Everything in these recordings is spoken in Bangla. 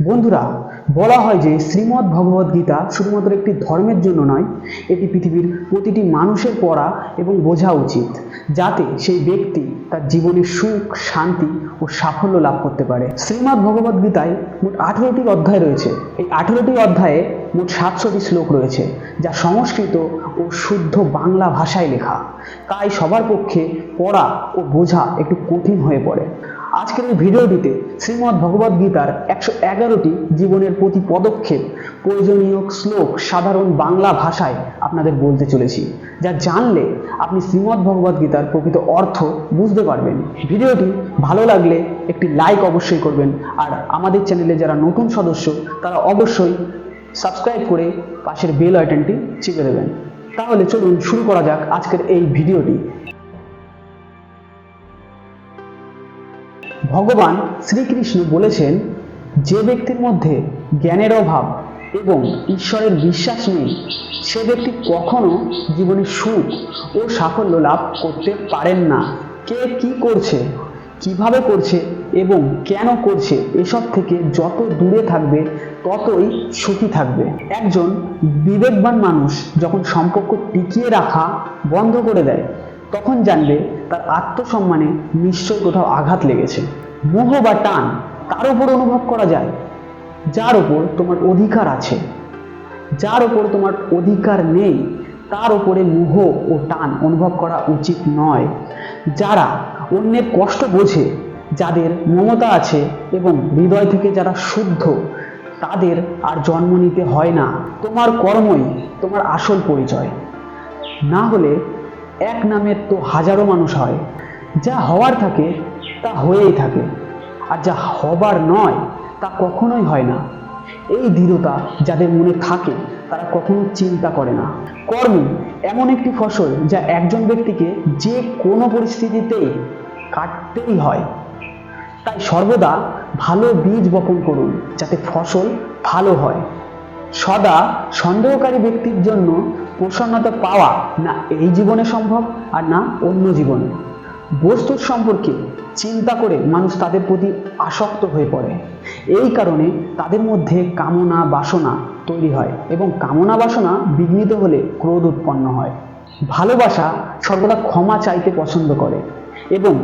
বন্ধুরা, বলা হয় যে শ্রীমদ্ ভগবদ গীতা শুধুমাত্র একটি ধর্মের জন্য নয়, এটি পৃথিবীর প্রতিটি মানুষের পড়া এবং বোঝা উচিত, যাতে সেই ব্যক্তি তার জীবনে সুখ, শান্তি ও সাফল্য লাভ করতে পারে। শ্রীমদ্ ভগবদ গীতায় মোট আঠেরোটি অধ্যায় রয়েছে। এই আঠেরোটি অধ্যায়ে মোট সাতশোটি শ্লোক রয়েছে, যা সংস্কৃত ও শুদ্ধ বাংলা ভাষায় লেখা। তাই সবার পক্ষে পড়া ও বোঝা একটু কঠিন হয়ে পড়ে। আজকের এই ভিডিওটিতে শ্রীমদ্ ভগবদ গীতার একশো এগারোটি জীবনের প্রতি পদক্ষেপ, প্রয়োজনীয় শ্লোক, সাধারণ বাংলা ভাষায় আপনাদের বলতে চলেছি, যা জানলে আপনি শ্রীমদ্ ভগবদ গীতার প্রকৃত অর্থ বুঝতে পারবেন। ভিডিওটি ভালো লাগলে একটি লাইক অবশ্যই করবেন, আর আমাদের চ্যানেলে যারা নতুন সদস্য, তারা অবশ্যই সাবস্ক্রাইব করে পাশের বেল আইকনটি চেপে দেবেন। তাহলে চলুন শুরু করা যাক আজকের এই ভিডিওটি। ভগবান শ্রীকৃষ্ণ বলেছেন, যে ব্যক্তির মধ্যে জ্ঞানের অভাব এবং ঈশ্বরের বিশ্বাস নেই, সে ব্যক্তি কখনো জীবনে সুখ ও সাফল্য লাভ করতে পারেন না। কে কি করছে, কীভাবে করছে এবং কেন করছে, এসব থেকে যত দূরে থাকবে, ততই সুখী থাকবে। একজন বিবেকবান মানুষ যখন সম্পর্ক টিকিয়ে রাখা বন্ধ করে দেয়, তখন জানবে তার আত্মসম্মানে নিশ্চয় কোথাও আঘাত লেগেছে। মোহ বা টান তার উপর অনুভব করা যায়? যার উপর তোমার অধিকার আছে। যার উপর তোমার অধিকার নেই, তার উপরে মোহ ও টান অনুভব করা উচিত নয়। যারা অন্যের কষ্ট বোঝে, যাদের মমতা আছে এবং হৃদয় থেকে যারা শুদ্ধ, তাদের আর জন্ম নিতে হয় না। তোমার কর্মই তোমার আসল পরিচয়। না হলে এক নামের তো হাজারো মানুষ হয়। যা হওয়ার থাকে, তা হয়েই থাকে। আর যা হবার নয়, তা কখনোই হয় না। এই দৃঢ়তা যাদের মনে থাকে, তারা কখনো চিন্তা করে না। কর্ম এমন একটি ফসল যা একজন ব্যক্তিকে যে কোনো পরিস্থিতিতেই কাটতেই হয়। তাই সর্বদা ভালো বীজ বপন করুন, যাতে ফসল ভালো হয়। সদা সন্দেহকারী ব্যক্তির জন্য প্রসন্নতা পাওয়া না এই জীবনে সম্ভব আর না অন্য জীবনে। বস্তুর সম্পর্কে চিন্তা করে মানুষ তাদের প্রতি আসক্ত হয়ে পড়ে। এই কারণে তাদের মধ্যে কামনা বাসনা তৈরি হয় এবং কামনা বাসনা বিঘ্নিত হলে ক্রোধ উৎপন্ন হয়। ভালোবাসা সর্বদা ক্ষমা চাইতে পছন্দ করে এবং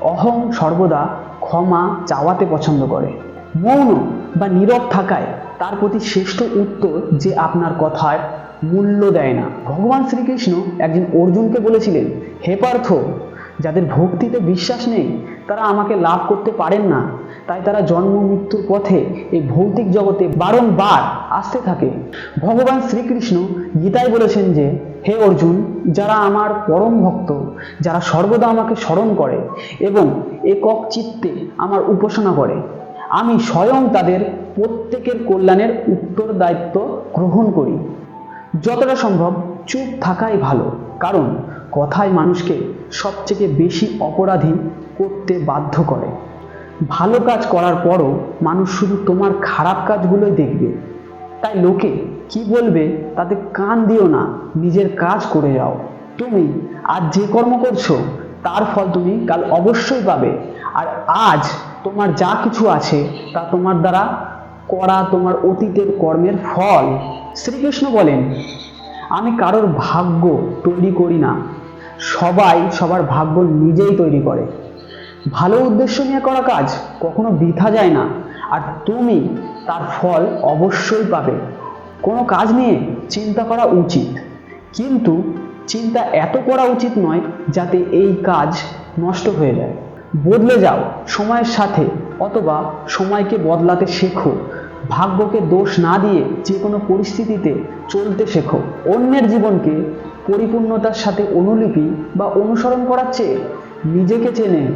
অহং সর্বদা ক্ষমা চাওয়াতে পছন্দ করে। মৌন বা নীরব থাকায় তার প্রতি শ্রেষ্ঠ উত্তর যে আপনার কথার মূল্য দেয় না। ভগবান শ্রীকৃষ্ণ একজন অর্জুনকে বলেছিলেন, হে পার্থ, যাদের ভক্তিতে বিশ্বাস নেই, তারা আমাকে লাভ করতে পারেন না। তাই তারা জন্ম মৃত্যুর পথে এই ভৌতিক জগতে বারংবার আসতে থাকে। ভগবান শ্রীকৃষ্ণ গীতায় বলেছেন যে, হে অর্জুন, যারা আমার পরম ভক্ত, যারা সর্বদা আমাকে স্মরণ করে এবং একক চিত্তে আমার উপাসনা করে, আমি স্বয়ং তাদের প্রত্যেকের কল্যাণের উত্তর দায়িত্ব গ্রহণ করি। যতটা সম্ভব চুপ থাকাই ভালো। কারণ কথাই মানুষকে সবথেকে বেশি অপরাধী করতে বাধ্য করে। ভালো কাজ করার পরও মানুষ শুধু তোমার খারাপ কাজগুলোই দেখবে। তাই লোকে কি বলবে তাতে কান দিও না, নিজের কাজ করে যাও। তুমি আজ যে কর্ম করছ, তার ফল তুমি কাল অবশ্যই পাবে। আর আজ তোমার যা কিছু আছে, তা তোমার দ্বারা করা তোমার অতীতের কর্মের ফল। শ্রীকৃষ্ণ বলেন, আমি কারোর ভাগ্য তৈরি করি না। সবাই সবার ভাগ্য নিজেই তৈরি করে। ভালো উদ্দেশ্য নিয়ে করা কাজ কখনো বৃথা যায় না, আর তুমি তার ফল অবশ্যই পাবে। কোনো কাজ নিয়ে চিন্তা করা উচিত, কিন্তু চিন্তা এত করা উচিত নয় যাতে এই কাজ নষ্ট হয়ে যায়। বদলে যাও সময়ের সাথে, অথবা সময়কে বদলাতে শেখো। ভাগ্যকে দোষ না দিয়ে যে কোনো পরিস্থিতিতে চলতে শেখো। অন্যের জীবনকে পরিপূর্ণতার সাথে অনুলিপি বা অনুসরণ করার চেয়ে নিজেকে চেনে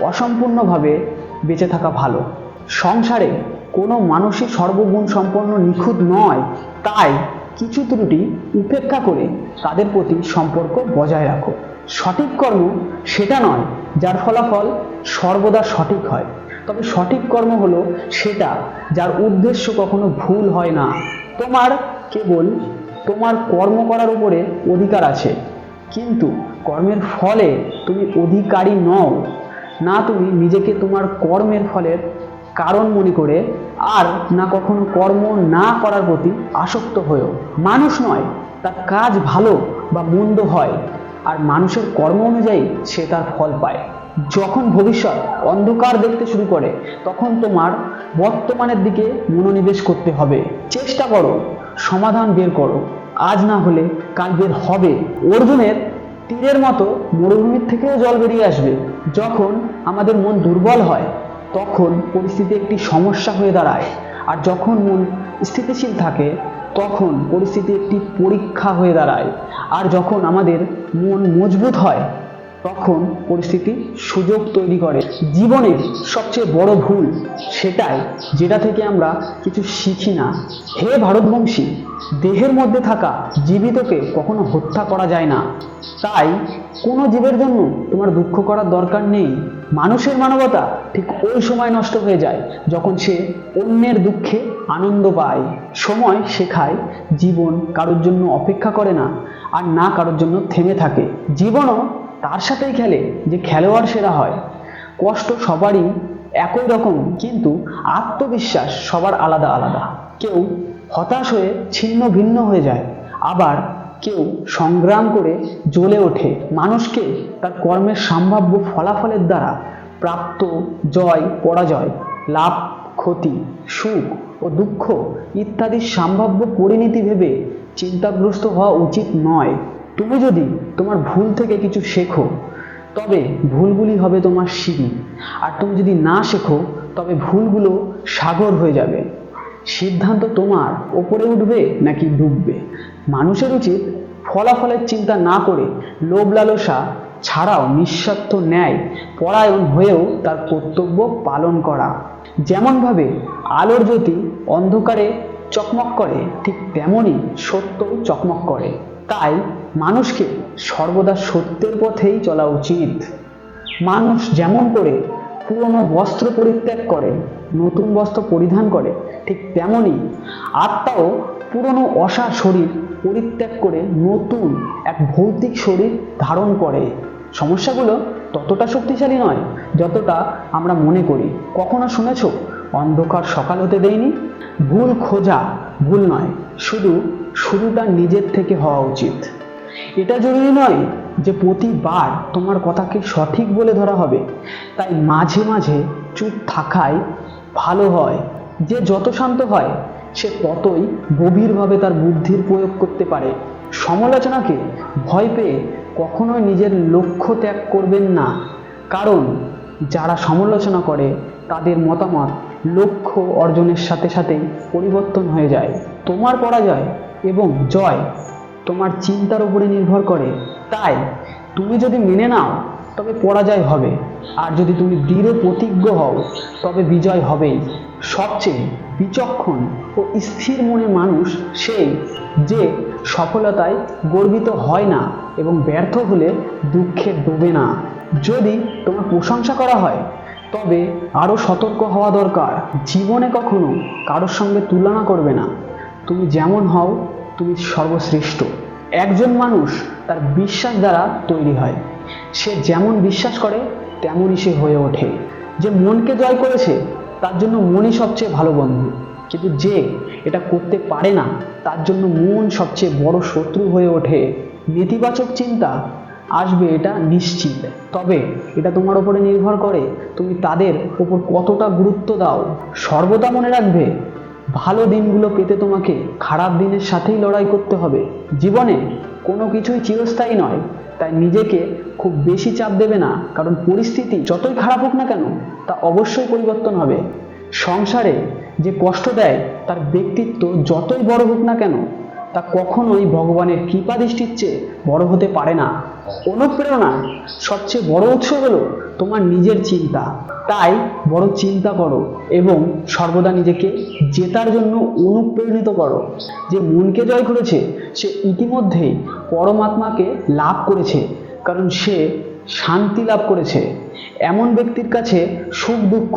অসম্পূর্ণভাবে বেঁচে থাকা ভালো। সংসারে কোনো মানুষই সর্বগুণ সম্পন্ন নিখুঁত নয়, তাই কিছু ত্রুটি উপেক্ষা করে তাদের প্রতি সম্পর্ক বজায় রাখো। সঠিক কর্ম সেটা নয়, যার ফলাফল সর্বদা সঠিক হয়। তবে সঠিক কর্ম হলো সেটা, যার উদ্দেশ্য কখনো ভুল হয় না। তোমার কেবল তোমার কর্ম করার উপরে অধিকার আছে। কিন্তু কর্মের ফলে তুমি অধিকারী নও। না তুমি নিজেকে তোমার কর্মের ফলের কারণ মনে করে, আর না কখনো কর্ম না করার প্রতি আসক্ত হয়েও। মানুষ নয়, তার কাজ ভালো বা মন্দ হয়, আর মানুষের কর্ম অনুযায়ী সে তার ফল পায়। যখন ভবিষ্যৎ অন্ধকার দেখতে শুরু করে, তখন তোমার বর্তমানের দিকে মনোনিবেশ করতে হবে। চেষ্টা করো, সমাধান বের করো। আজ না হলে কাল বের হবে। অর্জুনের তীরের মতো মরুভূমির থেকেও জল বেরিয়ে আসবে। যখন আমাদের মন দুর্বল হয়, তখন পরিস্থিতি একটি সমস্যা হয়ে দাঁড়ায়। আর যখন মন স্থিতিশীল থাকে, তখন পরিস্থিতি একটি পরীক্ষা হয়ে দাঁড়ায়। আর যখন আমাদের মন মজবুত হয় তখন পরিস্থিতি সুযোগ তৈরি করে। জীবনের সবচেয়ে বড় ভুল সেটাই যেটা থেকে আমরা কিছু শিখি না। হে ভারতবংশী, দেহের মধ্যে থাকা জীবিতকে কখনো হত্যা করা যায় না। তাই কোনো জীবের জন্য তোমার দুঃখ করার দরকার নেই। মানুষের মানবতা ঠিক ওই সময় নষ্ট হয়ে যায় যখন সে অন্যের দুঃখে আনন্দ পায়। সময় শেখায় জীবন কারোর জন্য অপেক্ষা করে না আর না কারোর জন্য থেমে থাকে। জীবনও তার সাথেই খেলে যে খেলোয়াড় সেরা হয়। কষ্ট সবারই একই রকম, কিন্তু আত্মবিশ্বাস সবার আলাদা আলাদা। কেউ হতাশ হয়ে ছিন্ন ভিন্ন হয়ে যায়, আবার কেউ সংগ্রাম করে জ্বলে ওঠে। মানুষকে তার কর্মের সম্ভাব্য ফলাফলের দ্বারা প্রাপ্ত জয়, পরাজয়, লাভ, ক্ষতি, সুখ ও দুঃখ ইত্যাদির সম্ভাব্য পরিণতি ভেবে চিন্তাগ্রস্ত হওয়া উচিত নয়। তুমি যদি তোমার ভুল থেকে কিছু শেখো, তবে ভুলগুলি হবে তোমার সিঁড়ি। আর তুমি যদি না শেখো, তবে ভুলগুলো সাগর হয়ে যাবে। সিদ্ধান্ত তোমার ওপরে উঠবে নাকি ডুববে? মানুষের উচিত ফলাফলের চিন্তা না করে লোভ লালসা ছাড়াও নিঃস্বার্থ ন্যায়, পরায়ণ হয়েও তার কর্তব্য পালন করা। যেমনভাবে আলোর জ্যোতি অন্ধকারে চকমক করে, ঠিক তেমনই সত্যও চকমক করে। তাই মানুষকে সর্বদা সত্যের পথেই চলা উচিত। মানুষ যেমন করে পুরনো বস্ত্র পরিত্যাগ করে, নতুন বস্ত্র পরিধান করে, ঠিক তেমনই আত্মাও পুরনো অসার শরীর পরিত্যাগ করে নতুন এক ভৌতিক শরীর ধারণ করে। সমস্যাগুলো ততটা শক্তিশালী নয় যতটা আমরা মনে করি। কখনো শুনেছ, অন্ধকার সকাল হতে দেয়নি? ভুল খোঁজা ভুল নয়, শুধু শুরুটা নিজের থেকে হওয়া উচিত। এটা জরুরি নয় যে প্রতিবার তোমার কথাকে সঠিক বলে ধরা হবে। তাই মাঝে মাঝে চুপ থাকাই ভালো হয়। যে যত শান্ত হয়, সে ততই গভীরভাবে তার বুদ্ধির প্রয়োগ করতে পারে। সমালোচনাকে ভয় পেয়ে কখনোই নিজের লক্ষ্য ত্যাগ করবেন না। কারণ যারা সমালোচনা করে, তাদের মতামত লক্ষ্য অর্জনের সাথে সাথেই পরিবর্তন হয়ে যায়। তোমার পরাজয় এবং জয় তোমার চিন্তার উপরে নির্ভর করে। তাই তুমি যদি মেনে নাও, তবে পরাজয় হবে। আর যদি তুমি দৃঢ় প্রতিজ্ঞ হও, তবে বিজয় হবেই। সবচেয়ে বিচক্ষণ ও স্থির মনের মানুষ সেই যে সফলতায় গর্বিত হয় না এবং ব্যর্থ হলে দুঃখে ডোবে না। যদি তোমার প্রশংসা করা হয়, তবে আরও সতর্ক হওয়া দরকার। জীবনে কখনো কারোর সঙ্গে তুলনা করবে না। তুমি যেমন হও, তুমি সর্বশ্রেষ্ঠ। একজন মানুষ তার বিশ্বাস দ্বারা তৈরি হয়। সে যেমন বিশ্বাস করে, তেমনই সে হয়ে ওঠে। যে মনকে জয় করেছে, তার জন্য মনই সবচেয়ে ভালো বন্ধু। কিন্তু যে এটা করতে পারে না, তার জন্য মন সবচেয়ে বড় শত্রু হয়ে ওঠে। নেতিবাচক চিন্তা আসবে, এটা নিশ্চিত। তবে এটা তোমার উপরে নির্ভর করে, তুমি তাদের ওপর কতটা গুরুত্ব দাও। সর্বদা মনে রাখবে ভালো দিনগুলো পেতে তোমাকে খারাপ দিনের সাথেই লড়াই করতে হবে। জীবনে কোনো কিছুই চিরস্থায়ী নয়, তাই নিজেকে খুব বেশি চাপ দেবে না, কারণ পরিস্থিতি যতই খারাপ হোক না কেন, তা অবশ্যই পরিবর্তন হবে। সংসারে যে কষ্ট দেয়, তার ব্যক্তিত্ব যতই বড় হোক না কেন, তা কখনোই ভগবানের কৃপা দৃষ্টির চেয়ে বড় হতে পারে না। অনুপ্রেরণা সবচেয়ে বড় উৎস হলো তোমার নিজের চিন্তা। তাই বড় চিন্তা করো এবং সর্বদা নিজেকে জেতার জন্য অনুপ্রেরণিত করো। যে মনকে জয় করেছে, সে ইতিমধ্যেই পরমাত্মাকে লাভ করেছে, কারণ সে শান্তি লাভ করেছে। এমন ব্যক্তির কাছে সুখ, দুঃখ,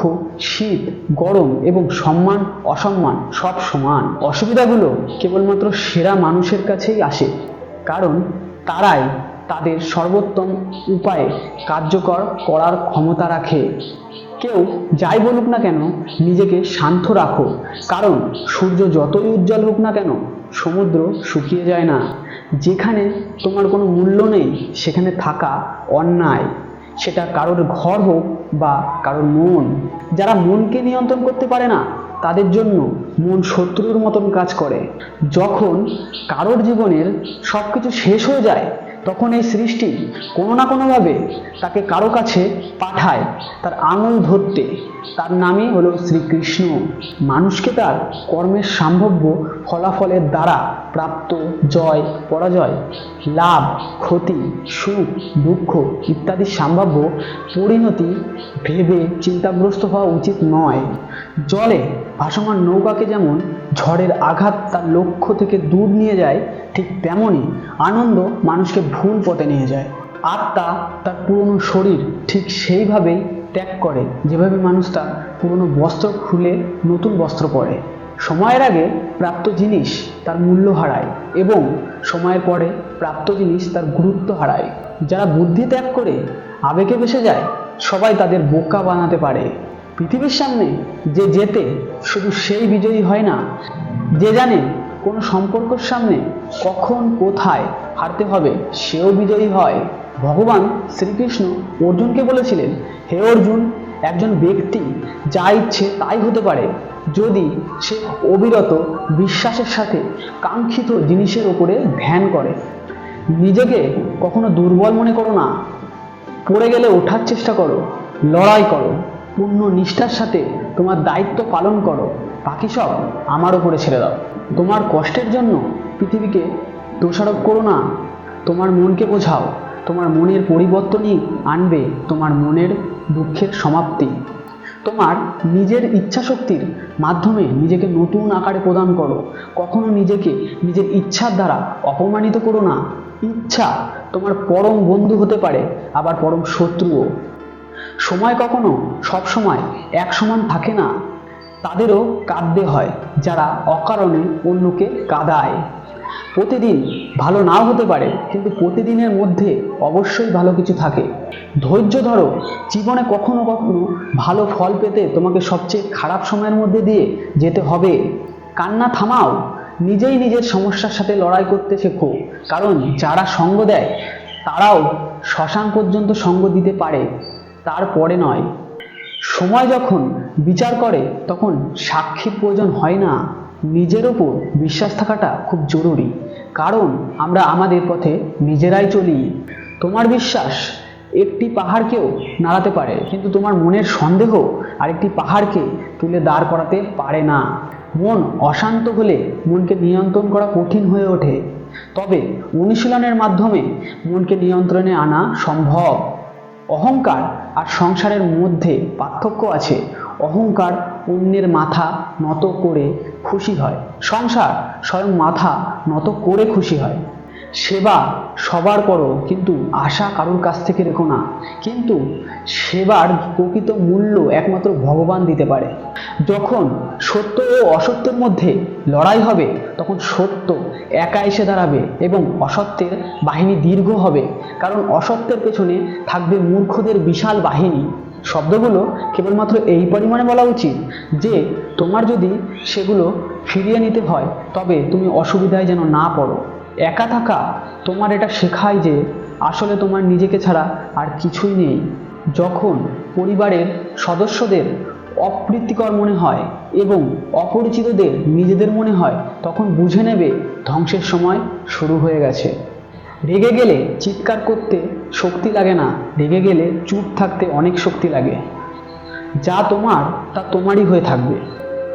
শীত, গরম এবং সম্মান, অসম্মান সব সমান। অসুবিধাগুলো কেবলমাত্র সেরা মানুষের কাছেই আসে, কারণ তারাই তাদের সর্বোত্তম উপায়ে কার্যকর করার ক্ষমতা রাখে। কেউ যাই বলুক না কেন, নিজেকে শান্ত রাখো। কারণ সূর্য যতই উজ্জ্বল হোক না কেন, সমুদ্র শুকিয়ে যায় না। যেখানে তোমার কোনো মূল্য নেই, সেখানে থাকা অন্যায়। সেটা কারোর ঘর হোক বা কারোর মন। যারা মনকে নিয়ন্ত্রণ করতে পারে না, তাদের জন্য মন শত্রুর মতন কাজ করে। যখন কারোর জীবনের সব কিছু শেষ হয়ে যায় তখন এই সৃষ্টি কোনো না কোনোভাবে তাকে কারও কাছে পাঠায় তার আঙুল ধরতে। তার নামই হলো শ্রীকৃষ্ণ। মানুষকে তার কর্মের সম্ভাব্য ফলাফলের দ্বারা প্রাপ্ত জয়, পরাজয়, লাভ, ক্ষতি, সুখ, দুঃখ ইত্যাদি সম্ভাব্য পরিণতি ভেবে চিন্তাগ্রস্ত হওয়া উচিত নয়। জলে ভাসমান নৌকাকে যেমন ঝড়ের আঘাত তার লক্ষ্য থেকে দূর নিয়ে যায়, ঠিক তেমনই আনন্দ মানুষকে ভুল পথে নিয়ে যায়। আত্মা তার পুরনো শরীর ঠিক সেইভাবেই ত্যাগ করে। যেভাবে মানুষ তার পুরনো বস্ত্র খুলে নতুন বস্ত্র পরে। সময়ের আগে প্রাপ্ত জিনিস তার মূল্য হারায় এবং সময়ের পরে প্রাপ্ত জিনিস তার গুরুত্ব হারায়। যারা বুদ্ধি ত্যাগ করে, আবেগে ভেসে যায়, সবাই তাদের বোকা বানাতে পারে। পৃথিবীর সামনে যে জেতে শুধু সেই বিজয়ী হয় না, যে জানে কোনো সম্পর্কের সামনে কখন, কোথায় হারতে হবে সেও বিজয়ী হয়। ভগবান শ্রীকৃষ্ণ অর্জুনকে বলেছিলেন, হে অর্জুন, একজন ব্যক্তি যা ইচ্ছে তাই হতে পারে। যদি সে অবিরত বিশ্বাসের সাথে কাঙ্ক্ষিত জিনিসের ওপরে ধ্যান করে। নিজেকে কখনো দুর্বল মনে করো না। পড়ে গেলে ওঠার চেষ্টা করো, লড়াই করো, পূর্ণ নিষ্ঠার সাথে তোমার দায়িত্ব পালন করো। বাকি সব আমার উপরে ছেড়ে দাও। তোমার কষ্টের জন্য পৃথিবীকে দোষারোপ করো না। তোমার মনকে বোঝাও। তোমার মনের পরিবর্তনই আনবে তোমার মনের দুঃখের সমাপ্তি। তোমার নিজের ইচ্ছাশক্তির মাধ্যমে নিজেকে নতুন আকারে প্রদান করো। কখনো নিজেকে নিজের ইচ্ছার দ্বারা অপমানিত করো না। ইচ্ছা তোমার পরম বন্ধু হতে পারে, আবার পরম শত্রুও। সময় কখনো সব সময় এক সমান থাকে না। তাদেরও কাঁদতে হয়, যারা অকারণে অন্যকে কাঁদায়। প্রতিদিন ভালো নাও হতে পারে, কিন্তু প্রতিদিনের মধ্যে অবশ্যই ভালো কিছু থাকে। ধৈর্য ধরো, জীবনে কখনো কখনো ভালো ফল পেতে তোমাকে সবচেয়ে খারাপ সময়ের মধ্যে দিয়ে যেতে হবে। কান্না থামাও, নিজেই নিজের সমস্যার সাথে লড়াই করতে শেখো, কারণ যারা সঙ্গ দেয়, তারাও শ্মশান পর্যন্ত সঙ্গ দিতে পারে তারপরে নয়। সময় যখন বিচার করে, তখন সাক্ষীর প্রয়োজন হয় না। নিজের ওপর বিশ্বাস থাকাটা খুব জরুরি। কারণ আমরা আমাদের পথে নিজেরাই চলি। তোমার বিশ্বাস একটি পাহাড়কেও নাড়াতে পারে, কিন্তু তোমার মনের সন্দেহ আরেকটি পাহাড়কে তুলে দাঁড় করাতে পারে না। মন অশান্ত হলে মনকে নিয়ন্ত্রণ করা কঠিন হয়ে ওঠে। তবে অনুশীলনের মাধ্যমে মনকে নিয়ন্ত্রণে আনা সম্ভব। অহংকার আর সংসারের মধ্যে পার্থক্য আছে। অহংকার অন্যের মাথা নত করে খুশি হয়। সংসার স্বয়ং মাথা নত করে খুশি হয়। সেবা সবার করো, কিন্তু আশা কারোর কাছ থেকে রেখো না। কিন্তু সেবার প্রকৃত মূল্য একমাত্র ভগবান দিতে পারে। যখন সত্য ও অসত্যের মধ্যে লড়াই হবে, তখন সত্য একা এসে দাঁড়াবে এবং অসত্যের বাহিনী দীর্ঘ হবে। কারণ অসত্যের পেছনে থাকবে মূর্খদের বিশাল বাহিনী। শব্দগুলো কেবলমাত্র এই পরিমাণে বলা উচিত যে, তোমার যদি সেগুলো ফিরিয়ে নিতে হয়, তবে তুমি অসুবিধায় যেন না পড়ো। একা থাকা, তোমার এটা শেখায় যে আসলে তোমার নিজেকে ছাড়া আর কিছুই নেই। যখন পরিবারের সদস্যদের অপ্রীতিকর মনে হয় এবং অপরিচিতদের নিজেদের মনে হয়, তখন বুঝে নেবে ধ্বংসের সময় শুরু হয়ে গেছে। রেগে গেলে চিৎকার করতে শক্তি লাগে না, রেগে গেলে চুপ থাকতে অনেক শক্তি লাগে। যা তোমার, তা তোমারই হয়ে থাকবে।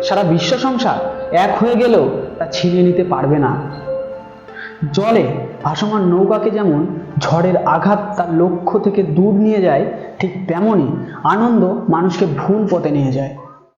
সারা বিশ্ব সংসার এক হয়ে গেলেও তা ছিনিয়ে নিতে পারবে না। জলে ভাসমান নৌকাকে যেমন ঝড়ের আঘাত তার লক্ষ্য থেকে দূর নিয়ে যায়, ঠিক তেমনই আনন্দ মানুষকে ভুল পথে নিয়ে যায়।